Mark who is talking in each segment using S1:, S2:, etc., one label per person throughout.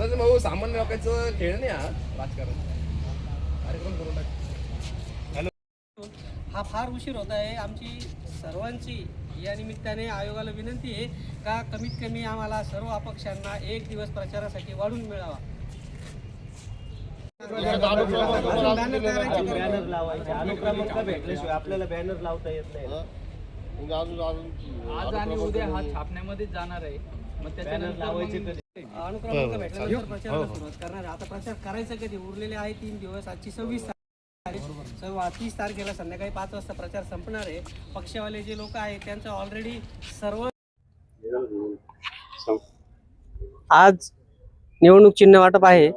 S1: सुरज भाऊ सामान्य लोकांचं खेळ नाही हा राजकारण. कार्यक्रम करून टाक.
S2: हा फार उशीर होत आहे. आमची सर्वांची या निमित्ताने आयोगाला विनंती आहे का कमीत कमी आम्हाला सर्व अपक्षांना एक दिवस प्रचारासाठी वाढून मिळावा.
S3: बॅनर लावायचे. अनुक्रमांक भेटल्याशिवाय आपल्याला बॅनर लावता येत नाही.
S4: आज आणि उद्या हा छापण्यामध्येच जाणार आहे. मग
S3: बॅनर
S4: त्याच्यानंतर
S3: लावायचे
S2: अनुक्रमांक भेटल्यानंतर प्रचाराला सुरुवात करणार आहे. आता प्रचार करायचा कधी? उरलेले आहे तीन दिवस. आजची सव्वीस तीस तारखेला संध्याकाळी पाच वाजता प्रचार संपणार आहे. पक्षवाले जे लोक आहेत त्यांचं ऑलरेडी सर्व आज निवडणूक चिन्ह वाटप आहे.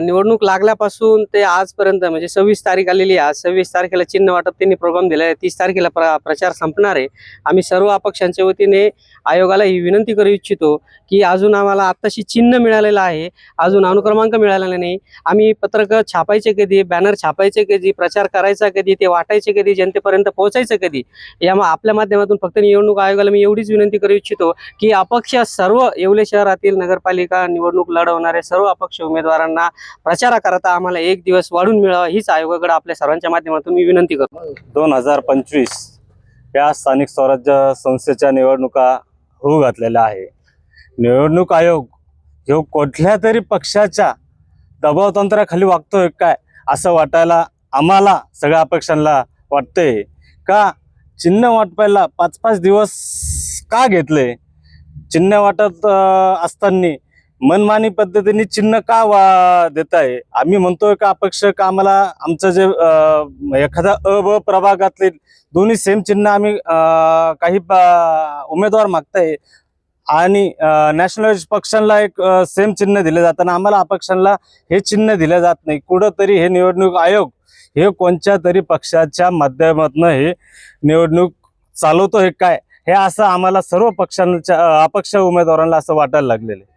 S2: निवडणूक लागल्यापासून ते आजपर्यंत म्हणजे सव्वीस तारीख आलेली आहे. आज सव्वीस तारखेला चिन्ह वाटप त्यांनी प्रोग्राम दिला आहे तीस तारखेला प्र प्रचार संपणार आहे. आम्ही सर्व अपक्षांच्या वतीने आयोगाला ही विनंती करू इच्छितो की अजून आम्हाला आत्ताशी चिन्ह मिळालेलं आहे. अजून अनुक्रमांक मिळालेला नाही. आम्ही पत्रक छापायचे कधी? बॅनर छापायचे कधी? प्रचार करायचा कधी? ते वाटायचे कधी? जनतेपर्यंत पोहोचायचं कधी? या आपल्या माध्यमातून फक्त निवडणूक आयोगाला मी एवढीच विनंती करू इच्छितो की अपक्ष सर्व येवले शहरातील नगरपालिका निवडणूक लढवणारे सर्व अपक्ष उमेदवारांना प्रचाराकरता आम्हाला एक दिवस वाढून मिळावा हीच आयोगाकडे आपल्या सर्वांच्या माध्यमातून मी विनंती करतो.
S5: दोन हजार पंचवीस या स्थानिक स्वराज्य संस्थेच्या निवडणुका होऊ घातलेल्या आहे. निवडणूक आयोग ह्यो कुठल्या तरी पक्षाच्या दबावतंत्राखाली वागतोय काय असं वाटायला आम्हाला सगळ्या अपक्षांना वाटतंय. का चिन्ह वाटपायला पाच पाच दिवस का घेतले? चिन्ह वाटत असताना मनमानी पद्धतीने चिन्ह का वा देत आहे आम्ही म्हणतोय का अपक्ष का आम्हाला आमचं जे एखादा अ ब प्रभागातले दोन्ही सेम चिन्ह आम्ही काही उमेदवार मागताय. आणि नॅशनल पक्षांना एक सेम चिन्ह दिले जाताना आम्हाला अपक्षांना हे चिन्ह दिले जात नाही. कुठंतरी हे निवडणूक आयोग हे कोणत्या तरी पक्षाच्या माध्यमातून हे निवडणूक चालवतो हे काय? हे असं आम्हाला सर्व पक्षांच्या अपक्ष उमेदवारांना असं वाटायला लागलेलं आहे.